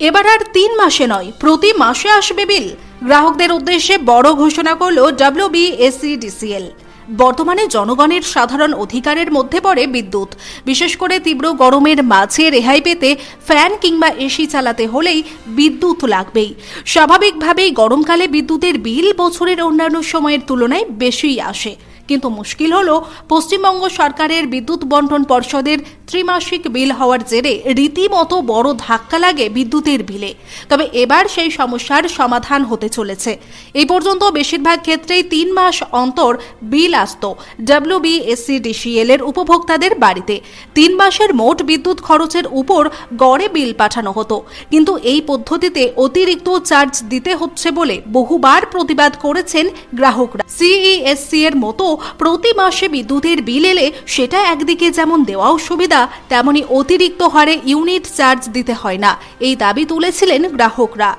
এবার আর তিন মাসে নয়, প্রতি মাসে আসবে বিল। গ্রাহকদের উদ্দেশ্যে বড় ঘোষণা করল ডাব্লিউবিএসসিডিসিএল বর্তমানে জনগণের সাধারণ অধিকারের মধ্যে পড়ে বিদ্যুৎ। বিশেষ করে তীব্র গরমের মাঝে রেহাই পেতে ফ্যান কিংবা এসি চালাতে হলেই বিদ্যুৎ লাগবেই। স্বাভাবিকভাবেই গরমকালে বিদ্যুতের বিল বছরের অন্যান্য সময়ের তুলনায় বেশিই আসে। কিন্তু মুশকিল হলো পশ্চিমবঙ্গ সরকারের বিদ্যুৎ বন্টন পর্ষদের ত্রিমাসিক বিল হওয়ার জেরে রীতিমতো বড় ধাক্কা লাগে বিদ্যুতের বিলে। তবে এবার সেই সমস্যার সমাধান হতে চলেছে। এই পর্যন্ত বেশিরভাগ ক্ষেত্রেই তিন মাস অন্তর বিল আসত ডাব্লিউবিএসসিডিসিএল এর উপভোক্তাদের বাড়িতে। তিন মাসের মোট বিদ্যুৎ খরচের উপর গড়ে বিল পাঠানো হতো। কিন্তু এই পদ্ধতিতে অতিরিক্ত চার্জ দিতে হচ্ছে বলে বহুবার প্রতিবাদ করেছেন গ্রাহকরা। সিইএসসি এর মতো প্রতি মাসে বিদ্যুতের বিল এলে সেটা একদিকে যেমন দেওয়াও সুবিধা তেমনি অতিরিক্ত হারে ইউনিট চার্জ দিতে হয় না। এই দাবি তুলেছিলেন গ্রাহকরা।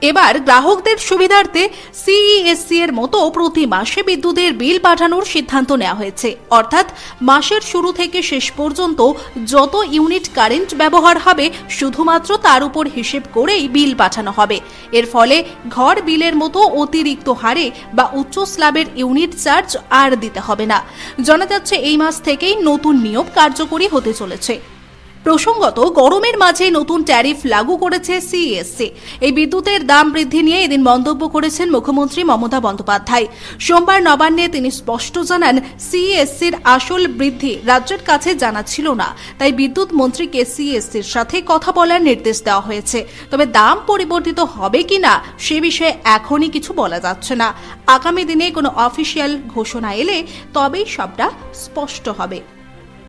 এবার গ্রাহকদের সুবিধার্থে সিইএসসি এর মতো প্রতি মাসে বিদ্যুতের বিল পাঠানোর সিদ্ধান্ত নেওয়া হয়েছে। অর্থাৎ মাসের শুরু থেকে শেষ পর্যন্ত যত ইউনিট কারেন্ট ব্যবহার হবে, শুধুমাত্র তার উপর হিসেব করেই বিল পাঠানো হবে। এর ফলে ঘর বিলের মতো অতিরিক্ত হারে বা উচ্চ স্ল্যাবের ইউনিট চার্জ আর দিতে হবে না। জানা যাচ্ছে এই মাস থেকেই নতুন নিয়ম কার্যকরী হতে চলেছে। প্রসঙ্গত, গরমের মাঝে নতুন ট্যারিফ লাগু করেছে সিএসসি এই বিদ্যুতের দাম বৃদ্ধি নিয়ে এদিন মন্তব্য করেছেন মুখ্যমন্ত্রী মমতা বন্দ্যোপাধ্যায়। সোমবার নবান্নে তিনি স্পষ্ট জানান সিএসসির আসল বৃদ্ধি রাজ্যের কাছে জানা ছিল না। তাই বিদ্যুৎ মন্ত্রীকে সিএসসির সাথে কথা বলার নির্দেশ দেওয়া হয়েছে। তবে দাম পরিবর্তিত হবে কিনা সে বিষয়ে এখনই কিছু বলা যাচ্ছে না। আগামী দিনে কোনো অফিসিয়াল ঘোষণা এলে তবেই সবটা স্পষ্ট হবে।